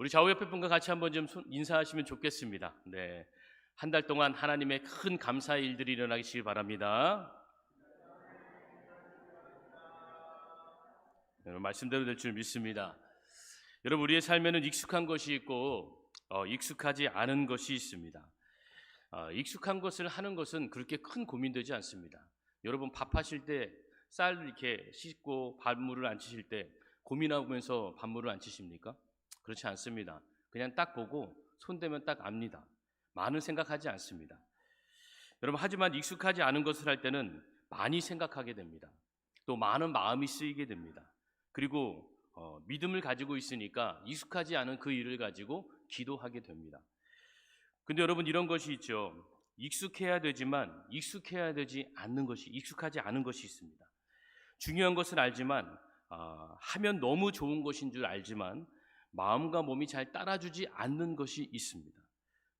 우리 좌우 옆에 분과 같이 한번 좀 손- 인사하시면 좋겠습니다. 네. 한 달 동안 하나님의 큰 감사의 일들이 일어나시길 바랍니다. 여러분 말씀대로 될 줄 믿습니다. 여러분 우리의 삶에는 익숙한 것이 있고 어, 익숙하지 않은 것이 있습니다. 어, 익숙한 것을 하는 것은 그렇게 큰 고민되지 않습니다. 여러분 밥 하실 때 쌀 이렇게 씻고 밥물을 안 치실 때 고민하면서 밥물을 안 치십니까? 그렇지 않습니다. 그냥 딱 보고 손대면 딱 압니다. 많은 생각하지 않습니다. 여러분 하지만 익숙하지 않은 것을 할 때는 많이 생각하게 됩니다. 또 많은 마음이 쓰이게 됩니다. 그리고 어, 믿음을 가지고 있으니까 익숙하지 않은 그 일을 가지고 기도하게 됩니다. 근데 여러분 이런 것이 있죠. 익숙해야 되지만 익숙해야 되지 않는 것이 익숙하지 않은 것이 있습니다. 중요한 것은 알지만 아, 하면 너무 좋은 것인 줄 알지만 마음과 몸이 잘 따라주지 않는 것이 있습니다.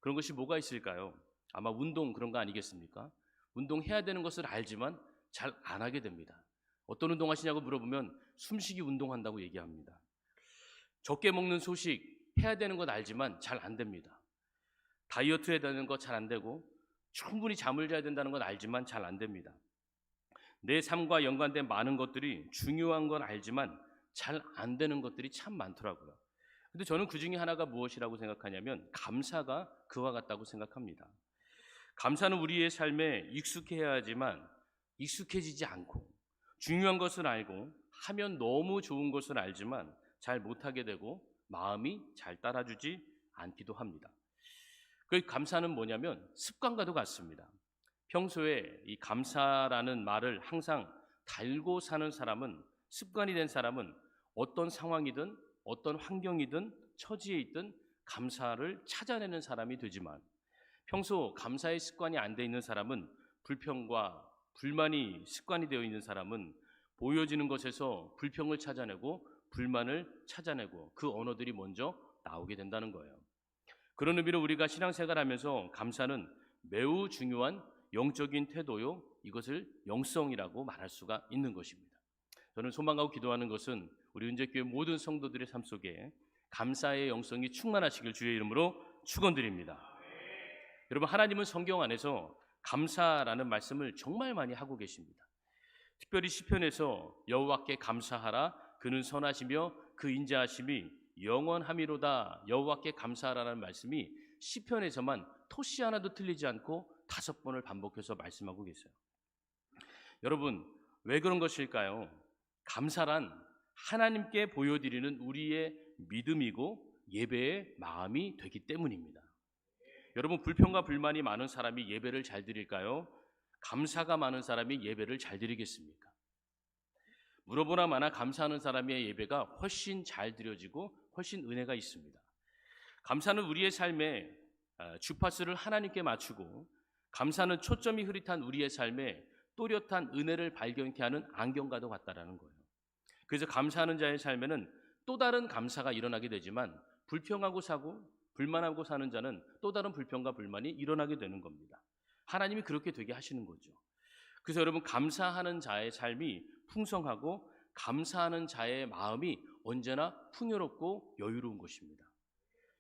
그런 것이 뭐가 있을까요? 아마 운동 그런 거 아니겠습니까? 운동해야 되는 것을 알지만 잘 안 하게 됩니다. 어떤 운동 하시냐고 물어보면 숨쉬기 운동한다고 얘기합니다. 적게 먹는 소식 해야 되는 건 알지만 잘 안 됩니다. 다이어트 해야 되는 거 잘 안 되고 충분히 잠을 자야 된다는 건 알지만 잘 안 됩니다. 내 삶과 연관된 많은 것들이 중요한 건 알지만 잘 안 되는 것들이 참 많더라고요. 근데 저는 그 중에 하나가 무엇이라고 생각하냐면 감사가 그와 같다고 생각합니다. 감사는 우리의 삶에 익숙해야 하지만 익숙해지지 않고 중요한 것을 알고 하면 너무 좋은 것을 알지만 잘 못하게 되고 마음이 잘 따라주지 않기도 합니다. 그 감사는 뭐냐면 습관과도 같습니다. 평소에 이 감사라는 말을 항상 달고 사는 사람은 습관이 된 사람은 어떤 상황이든 어떤 환경이든 처지에 있든 감사를 찾아내는 사람이 되지만 평소 감사의 습관이 안 돼 있는 사람은 불평과 불만이 습관이 되어 있는 사람은 보여지는 것에서 불평을 찾아내고 불만을 찾아내고 그 언어들이 먼저 나오게 된다는 거예요. 그런 의미로 우리가 신앙생활하면서 감사는 매우 중요한 영적인 태도요. 이것을 영성이라고 말할 수가 있는 것입니다. 저는 소망하고 기도하는 것은 우리 은재교회 모든 성도들의 삶 속에 감사의 영성이 충만하시길 주의 이름으로 축원드립니다. 여러분 하나님은 성경 안에서 감사라는 말씀을 정말 많이 하고 계십니다. 특별히 시편에서 여호와께 감사하라 그는 선하시며 그 인자하심이 영원함이로다 여호와께 감사하라는 말씀이 시편에서만 토시 하나도 틀리지 않고 다섯 번을 반복해서 말씀하고 계세요. 여러분 왜 그런 것일까요? 감사란 하나님께 보여드리는 우리의 믿음이고 예배의 마음이 되기 때문입니다. 여러분 불평과 불만이 많은 사람이 예배를 잘 드릴까요? 감사가 많은 사람이 예배를 잘 드리겠습니까? 물어보나 마나 감사하는 사람의 예배가 훨씬 잘 드려지고 훨씬 은혜가 있습니다. 감사는 우리의 삶에 아, 주파수를 하나님께 맞추고 감사는 초점이 흐릿한 우리의 삶에 또렷한 은혜를 발견케 하는 안경과도 같다라는 거예요. 그래서 감사하는 자의 삶에는 또 다른 감사가 일어나게 되지만 불평하고 사고 불만하고 사는 자는 또 다른 불평과 불만이 일어나게 되는 겁니다. 하나님이 그렇게 되게 하시는 거죠. 그래서 여러분 감사하는 자의 삶이 풍성하고 감사하는 자의 마음이 언제나 풍요롭고 여유로운 것입니다.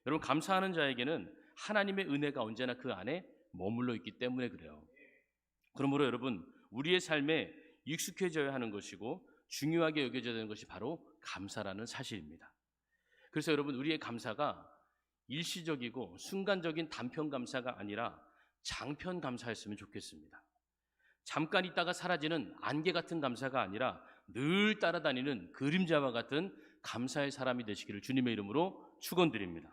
여러분 감사하는 자에게는 하나님의 은혜가 언제나 그 안에 머물러 있기 때문에 그래요. 그러므로 여러분 우리의 삶에 익숙해져야 하는 것이고 중요하게 여겨져야 되는 것이 바로 감사라는 사실입니다. 그래서 여러분 우리의 감사가 일시적이고 순간적인 단편 감사가 아니라 장편 감사였으면 좋겠습니다. 잠깐 있다가 사라지는 안개 같은 감사가 아니라 늘 따라다니는 그림자와 같은 감사의 사람이 되시기를 주님의 이름으로 축원드립니다.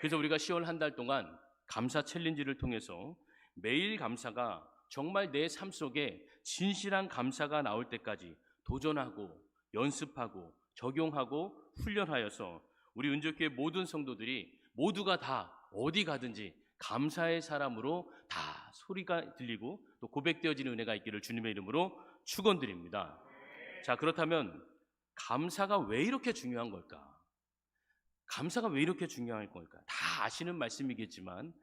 그래서 우리가 10월 한 달 동안 감사 챌린지를 통해서 매일 감사가 정말 내 삶 속에 진실한 감사가 나올 때까지 도전하고 연습하고 적용하고 훈련하여서 우리 은족교회 모든 성도들이 모두가 다 어디 가든지 감사의 사람으로 다 소리가 들리고 또 고백되어지는 은혜가 있기를 주님의 이름으로 축원드립니다. 자, 그렇다면 감사가 왜 이렇게 중요한 걸까? 감사가 왜 이렇게 중요한 걸까? 다 아시는 말씀이겠지만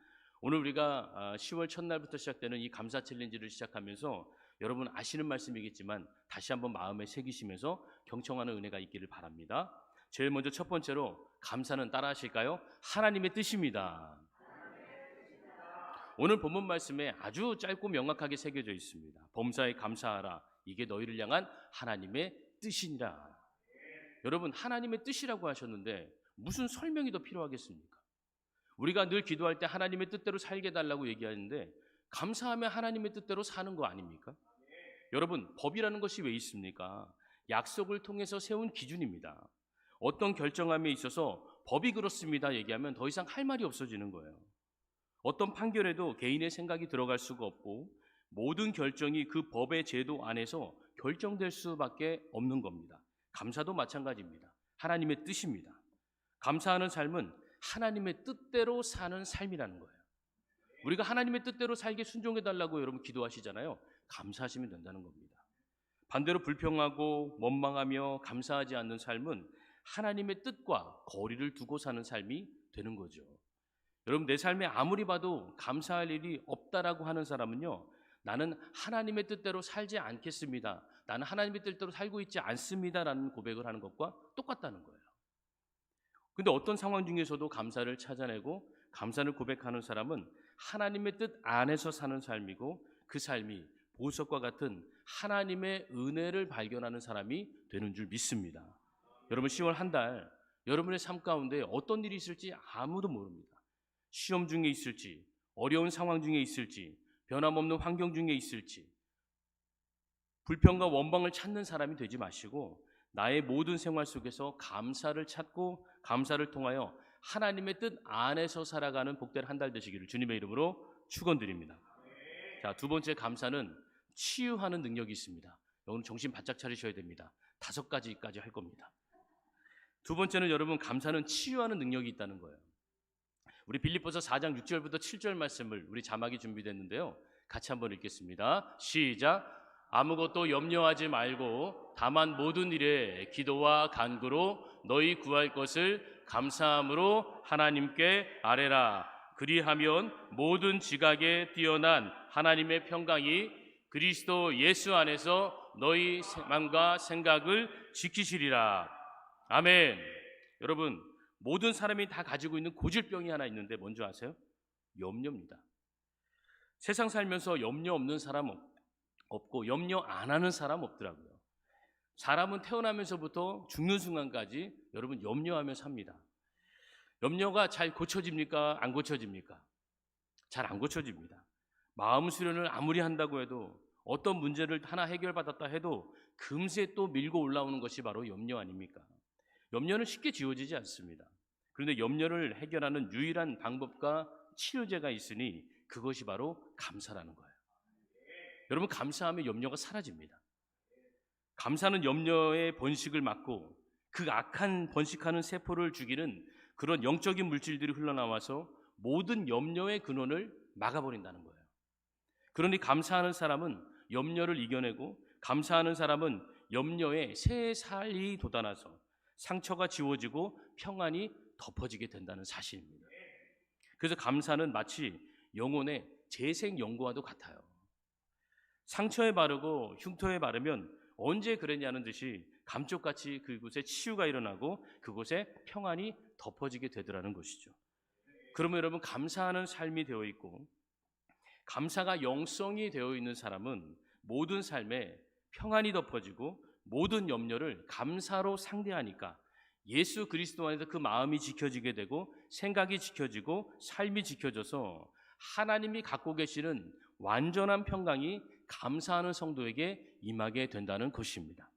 오늘 우리가 10월 첫날부터 시작되는 이 감사 챌린지를 시작하면서 여러분 아시는 말씀이겠지만 다시 한번 마음에 새기시면서 경청하는 은혜가 있기를 바랍니다. 제일 먼저 첫 번째로 감사는 따라 하실까요? 하나님의 뜻입니다. 오늘 본문 말씀에 아주 짧고 명확하게 새겨져 있습니다. 범사에 감사하라. 이게 너희를 향한 하나님의 뜻이니라. 여러분, 하나님의 뜻이라고 하셨는데 무슨 설명이 더 필요하겠습니까? 우리가 늘 기도할 때 하나님의 뜻대로 살게 달라고 얘기하는데 감사하면 하나님의 뜻대로 사는 거 아닙니까? 여러분, 법이라는 것이 왜 있습니까? 약속을 통해서 세운 기준입니다. 어떤 결정함에 있어서 법이 그렇습니다 얘기하면 더 이상 할 말이 없어지는 거예요. 어떤 판결에도 개인의 생각이 들어갈 수가 없고 모든 결정이 그 법의 제도 안에서 결정될 수밖에 없는 겁니다. 감사도 마찬가지입니다. 하나님의 뜻입니다. 감사하는 삶은 하나님의 뜻대로 사는 삶이라는 거예요. 우리가 하나님의 뜻대로 살게 순종해 달라고 여러분 기도하시잖아요. 감사하시면 된다는 겁니다. 반대로 불평하고 원망하며 감사하지 않는 삶은 하나님의 뜻과 거리를 두고 사는 삶이 되는 거죠. 여러분 내 삶에 아무리 봐도 감사할 일이 없다라고 하는 사람은요. 나는 하나님의 뜻대로 살지 않겠습니다. 나는 하나님의 뜻대로 살고 있지 않습니다라는 고백을 하는 것과 똑같다는 거예요. 근데 어떤 상황 중에서도 감사를 찾아내고 감사를 고백하는 사람은 하나님의 뜻 안에서 사는 삶이고 그 삶이 보석과 같은 하나님의 은혜를 발견하는 사람이 되는 줄 믿습니다. 여러분 10월 한 달 여러분의 삶 가운데 어떤 일이 있을지 아무도 모릅니다. 시험 중에 있을지 어려운 상황 중에 있을지 변함없는 환경 중에 있을지 불평과 원방을 찾는 사람이 되지 마시고 나의 모든 생활 속에서 감사를 찾고 감사를 통하여 하나님의 뜻 안에서 살아가는 복된 한 달 되시기를 주님의 이름으로 축원드립니다. 자, 두 번째 감사는 치유하는 능력이 있습니다. 여러분 정신 바짝 차리셔야 됩니다. 다섯 가지까지 할 겁니다. 두 번째는 여러분 감사는 치유하는 능력이 있다는 거예요. 우리 빌립보서 4장 6절부터 7절 말씀을 우리 자막이 준비됐는데요. 같이 한번 읽겠습니다. 시작. 아무것도 염려하지 말고 다만 모든 일에 기도와 간구로 너희 구할 것을 감사함으로 하나님께 아뢰라. 그리하면 모든 지각에 뛰어난 하나님의 평강이 그리스도 예수 안에서 너희 마음과 생각을 지키시리라. 아멘. 여러분, 모든 사람이 다 가지고 있는 고질병이 하나 있는데 뭔지 아세요? 염려입니다. 세상 살면서 염려 없는 사람 없고 염려 안 하는 사람 없더라고요. 사람은 태어나면서부터 죽는 순간까지 여러분 염려하며 삽니다. 염려가 잘 고쳐집니까? 안 고쳐집니까? 잘 안 고쳐집니다. 마음 수련을 아무리 한다고 해도 어떤 문제를 하나 해결받았다 해도 금세 또 밀고 올라오는 것이 바로 염려 아닙니까? 염려는 쉽게 지워지지 않습니다. 그런데 염려를 해결하는 유일한 방법과 치료제가 있으니 그것이 바로 감사라는 거예요. 여러분 감사하면 염려가 사라집니다. 감사는 염려의 번식을 막고 그 악한 번식하는 세포를 죽이는 그런 영적인 물질들이 흘러나와서 모든 염려의 근원을 막아버린다는 거예요. 그러니 감사하는 사람은 염려를 이겨내고 감사하는 사람은 염려에 새 살이 돋아나서 상처가 지워지고 평안이 덮어지게 된다는 사실입니다. 그래서 감사는 마치 영혼의 재생 연고와도 같아요. 상처에 바르고 흉터에 바르면 언제 그랬냐는 듯이 감쪽같이 그곳에 치유가 일어나고 그곳에 평안이 덮어지게 되더라는 것이죠. 그러면 여러분 감사하는 삶이 되어 있고 감사가 영성이 되어 있는 사람은 모든 삶에 평안이 덮어지고 모든 염려를 감사로 상대하니까 예수 그리스도 안에서 그 마음이 지켜지게 되고 생각이 지켜지고 삶이 지켜져서 하나님이 갖고 계시는 완전한 평강이 감사하는 성도에게 임하게 된다는 것입니다.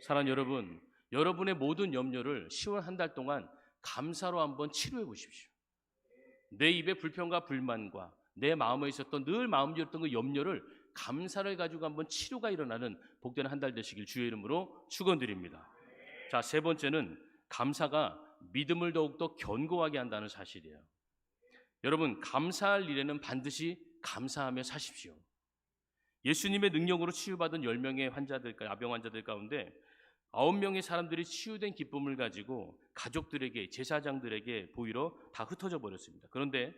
사랑 여러분, 여러분의 모든 염려를 10월 한 달 동안 감사로 한번 치료해 보십시오. 내 입에 불평과 불만과 내 마음에 있었던 늘 마음 지었던 그 염려를 감사를 가지고 한번 치료가 일어나는 복된 한 달 되시길 주의 이름으로 축원드립니다. 자, 세 번째는 감사가 믿음을 더욱더 견고하게 한다는 사실이에요. 여러분, 감사할 일에는 반드시 감사하며 사십시오. 예수님의 능력으로 치유받은 10명의 환자들, 아병 환자들 가운데 9명의 사람들이 치유된 기쁨을 가지고 가족들에게, 제사장들에게 보이러 다 흩어져 버렸습니다. 그런데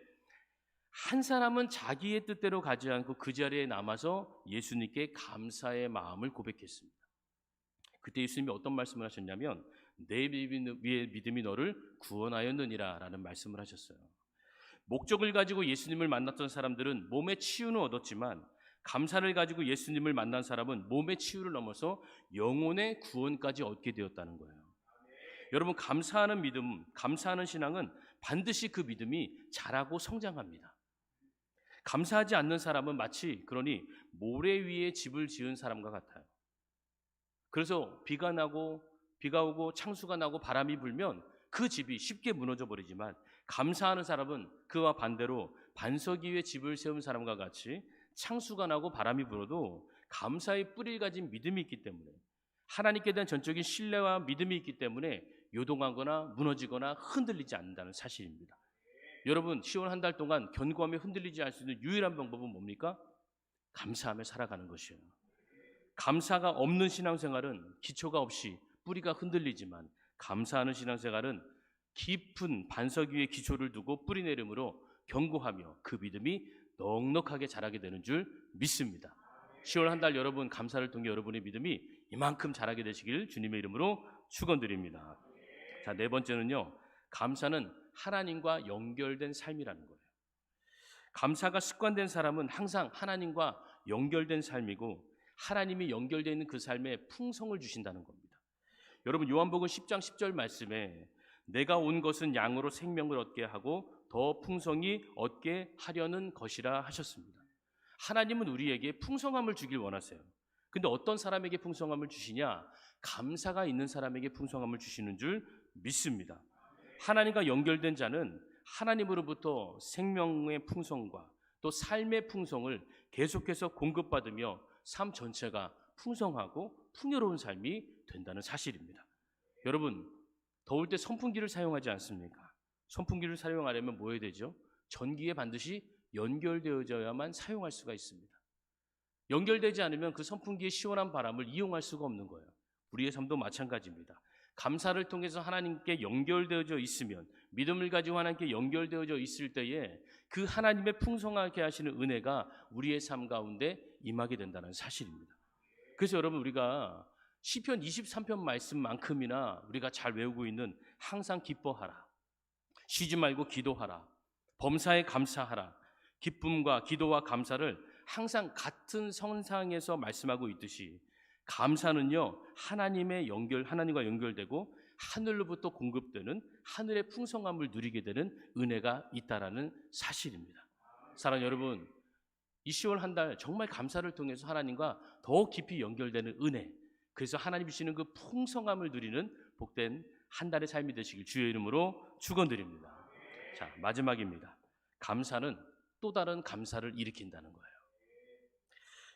한 사람은 자기의 뜻대로 가지 않고 그 자리에 남아서 예수님께 감사의 마음을 고백했습니다. 그때 예수님이 어떤 말씀을 하셨냐면 내 믿음이 너를 구원하였느니라 라는 말씀을 하셨어요. 목적을 가지고 예수님을 만났던 사람들은 몸의 치유는 얻었지만 감사를 가지고 예수님을 만난 사람은 몸의 치유를 넘어서 영혼의 구원까지 얻게 되었다는 거예요. 여러분 감사하는 믿음, 감사하는 신앙은 반드시 그 믿음이 자라고 성장합니다. 감사하지 않는 사람은 마치 그러니 모래 위에 집을 지은 사람과 같아요. 그래서 비가 나고 비가 오고 창수가 나고 바람이 불면 그 집이 쉽게 무너져 버리지만 감사하는 사람은 그와 반대로 반석 위에 집을 세운 사람과 같이 창수가 나고 바람이 불어도 감사의 뿌리를 가진 믿음이 있기 때문에 하나님께 대한 전적인 신뢰와 믿음이 있기 때문에 요동하거나 무너지거나 흔들리지 않는다는 사실입니다. 여러분 10월 한 달 동안 견고하며 흔들리지 않을 수 있는 유일한 방법은 뭡니까? 감사하며 살아가는 것이에요. 감사가 없는 신앙생활은 기초가 없이 뿌리가 흔들리지만 감사하는 신앙생활은 깊은 반석 위에 기초를 두고 뿌리 내림으로 견고하며 그 믿음이 넉넉하게 자라게 되는 줄 믿습니다. 10월 한 달 여러분 감사를 통해 여러분의 믿음이 이만큼 자라게 되시길 주님의 이름으로 축원드립니다. 자, 네 번째는요. 감사는 하나님과 연결된 삶이라는 거예요. 감사가 습관된 사람은 항상 하나님과 연결된 삶이고 하나님이 연결되어 있는 그 삶에 풍성을 주신다는 겁니다. 여러분 요한복음 10장 10절 말씀에 내가 온 것은 양으로 생명을 얻게 하고 더 풍성히 얻게 하려는 것이라 하셨습니다. 하나님은 우리에게 풍성함을 주길 원하세요. 근데 어떤 사람에게 풍성함을 주시냐? 감사가 있는 사람에게 풍성함을 주시는 줄 믿습니다. 하나님과 연결된 자는 하나님으로부터 생명의 풍성과 또 삶의 풍성을 계속해서 공급받으며 삶 전체가 풍성하고 풍요로운 삶이 된다는 사실입니다. 여러분, 더울 때 선풍기를 사용하지 않습니까? 선풍기를 사용하려면 뭐 해야 되죠? 전기에 반드시 연결되어져야만 사용할 수가 있습니다. 연결되지 않으면 그 선풍기의 시원한 바람을 이용할 수가 없는 거예요. 우리의 삶도 마찬가지입니다. 감사를 통해서 하나님께 연결되어져 있으면 믿음을 가지고 하나님께 연결되어져 있을 때에 그 하나님의 풍성하게 하시는 은혜가 우리의 삶 가운데 임하게 된다는 사실입니다. 그래서 여러분 우리가 시편 23편 말씀만큼이나 우리가 잘 외우고 있는 항상 기뻐하라. 쉬지 말고 기도하라. 범사에 감사하라. 기쁨과 기도와 감사를 항상 같은 선상에서 말씀하고 있듯이 감사는요 하나님의 연결 하나님과 연결되고 하늘로부터 공급되는 하늘의 풍성함을 누리게 되는 은혜가 있다라는 사실입니다. 사랑 여러분, 이 10월 한 달 정말 감사를 통해서 하나님과 더 깊이 연결되는 은혜, 그래서 하나님 주시는 그 풍성함을 누리는 복된 한 달의 삶이 되시길 주의 이름으로 축원드립니다. 자 마지막입니다. 감사는 또 다른 감사를 일으킨다는 거예요.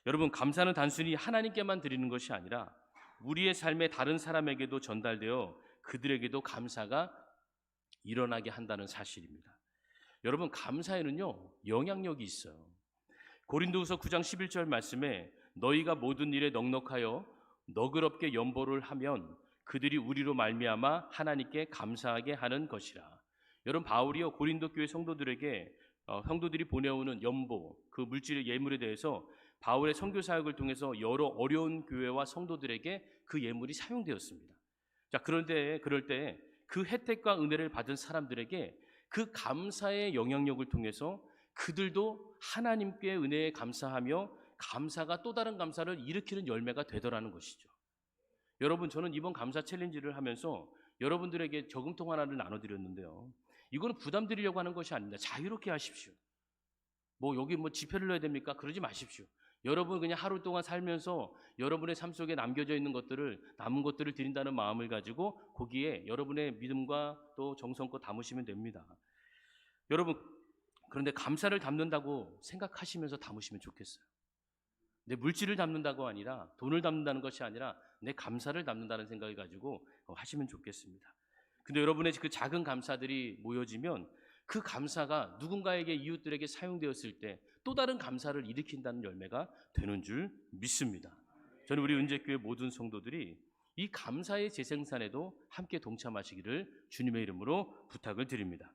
여러분 감사는 단순히 하나님께만 드리는 것이 아니라 우리의 삶에 다른 사람에게도 전달되어 그들에게도 감사가 일어나게 한다는 사실입니다. 여러분 감사에는요 영향력이 있어요. 고린도후서 9장 11절 말씀에 너희가 모든 일에 넉넉하여 너그럽게 연보를 하면 그들이 우리로 말미암아 하나님께 감사하게 하는 것이라. 여러분 바울이요 고린도 교회 성도들에게 어, 성도들이 보내오는 연보 그 물질의 예물에 대해서 바울의 선교 사역을 통해서 여러 어려운 교회와 성도들에게 그 예물이 사용되었습니다. 자 그런데 그럴 때 그 혜택과 은혜를 받은 사람들에게 그 감사의 영향력을 통해서 그들도 하나님께 은혜에 감사하며 감사가 또 다른 감사를 일으키는 열매가 되더라는 것이죠. 여러분 저는 이번 감사 챌린지를 하면서 여러분들에게 저금통 하나를 나눠드렸는데요. 이거는 부담 드리려고 하는 것이 아닙니다. 자유롭게 하십시오. 뭐 여기 뭐 지폐를 넣어야 됩니까? 그러지 마십시오. 여러분 그냥 하루 동안 살면서 여러분의 삶 속에 남겨져 있는 것들을 남은 것들을 드린다는 마음을 가지고 거기에 여러분의 믿음과 또 정성껏 담으시면 됩니다. 여러분 그런데 감사를 담는다고 생각하시면서 담으시면 좋겠어요. 내 물질을 담는다고 아니라 돈을 담는다는 것이 아니라 내 감사를 담는다는 생각을 가지고 어, 하시면 좋겠습니다. 근데 여러분의 그 작은 감사들이 모여지면 그 감사가 누군가에게 이웃들에게 사용되었을 때 또 다른 감사를 일으킨다는 열매가 되는 줄 믿습니다. 저는 우리 은재교회 모든 성도들이 이 감사의 재생산에도 함께 동참하시기를 주님의 이름으로 부탁을 드립니다.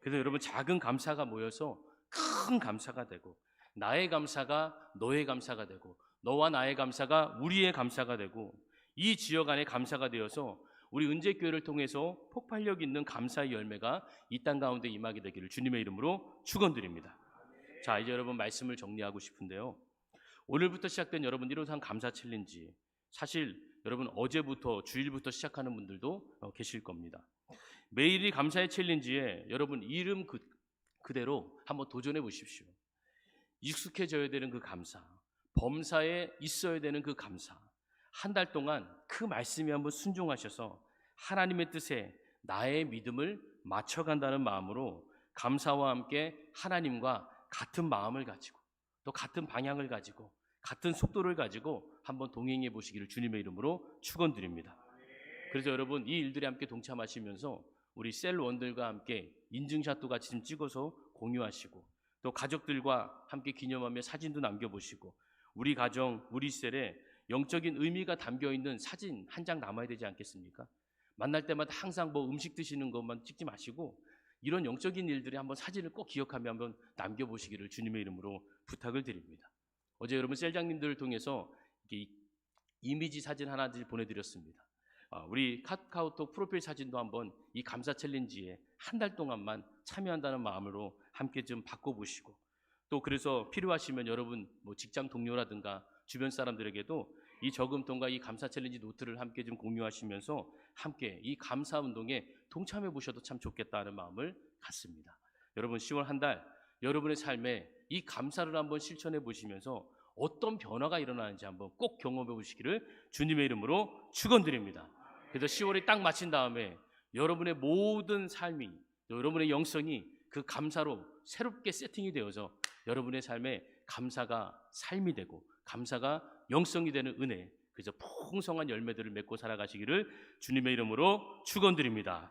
그래서 여러분 작은 감사가 모여서 큰 감사가 되고 나의 감사가 너의 감사가 되고 너와 나의 감사가 우리의 감사가 되고 이 지역 안에 감사가 되어서 우리 은재교회를 통해서 폭발력 있는 감사의 열매가 이 땅 가운데 임하게 되기를 주님의 이름으로 축원드립니다. 자, 이제 여러분 말씀을 정리하고 싶은데요. 오늘부터 시작된 여러분 1호상 감사 챌린지 사실 여러분 어제부터 주일부터 시작하는 분들도 어, 계실 겁니다. 매일이 감사의 챌린지에 여러분 이름 그, 그대로 한번 도전해 보십시오. 익숙해져야 되는 그 감사, 범사에 있어야 되는 그 감사. 한 달 동안 그 말씀에 한번 순종하셔서 하나님의 뜻에 나의 믿음을 맞춰간다는 마음으로 감사와 함께 하나님과 같은 마음을 가지고 또 같은 방향을 가지고 같은 속도를 가지고 한번 동행해 보시기를 주님의 이름으로 축원드립니다. 그래서 여러분 이 일들에 함께 동참하시면서 우리 셀 원들과 함께 인증샷도 같이 좀 찍어서 공유하시고 또 가족들과 함께 기념하며 사진도 남겨보시고 우리 가정 우리 셀에 영적인 의미가 담겨 있는 사진 한 장 남아야 되지 않겠습니까? 만날 때마다 항상 뭐 음식 드시는 것만 찍지 마시고 이런 영적인 일들에 한번 사진을 꼭 기억하며 한번 남겨보시기를 주님의 이름으로 부탁을 드립니다. 어제 여러분 셀장님들을 통해서 이미지 사진 하나들 보내드렸습니다. 아, 우리 카카오톡 프로필 사진도 한번 이 감사 챌린지에 한 달 동안만 참여한다는 마음으로 함께 좀 바꿔보시고 또 그래서 필요하시면 여러분 뭐 직장 동료라든가 주변 사람들에게도 이 저금통과 이 감사 챌린지 노트를 함께 좀 공유하시면서 함께 이 감사 운동에 동참해 보셔도 참 좋겠다는 마음을 갖습니다. 여러분 10월 한 달 여러분의 삶에 이 감사를 한번 실천해 보시면서 어떤 변화가 일어나는지 한번 꼭 경험해 보시기를 주님의 이름으로 축원드립니다. 그래서 10월이 딱 마친 다음에 여러분의 모든 삶이 또 여러분의 영성이 그 감사로 새롭게 세팅이 되어서 여러분의 삶에 감사가 삶이 되고 감사가 영성이 되는 은혜 그래서 풍성한 열매들을 맺고 살아가시기를 주님의 이름으로 축원드립니다.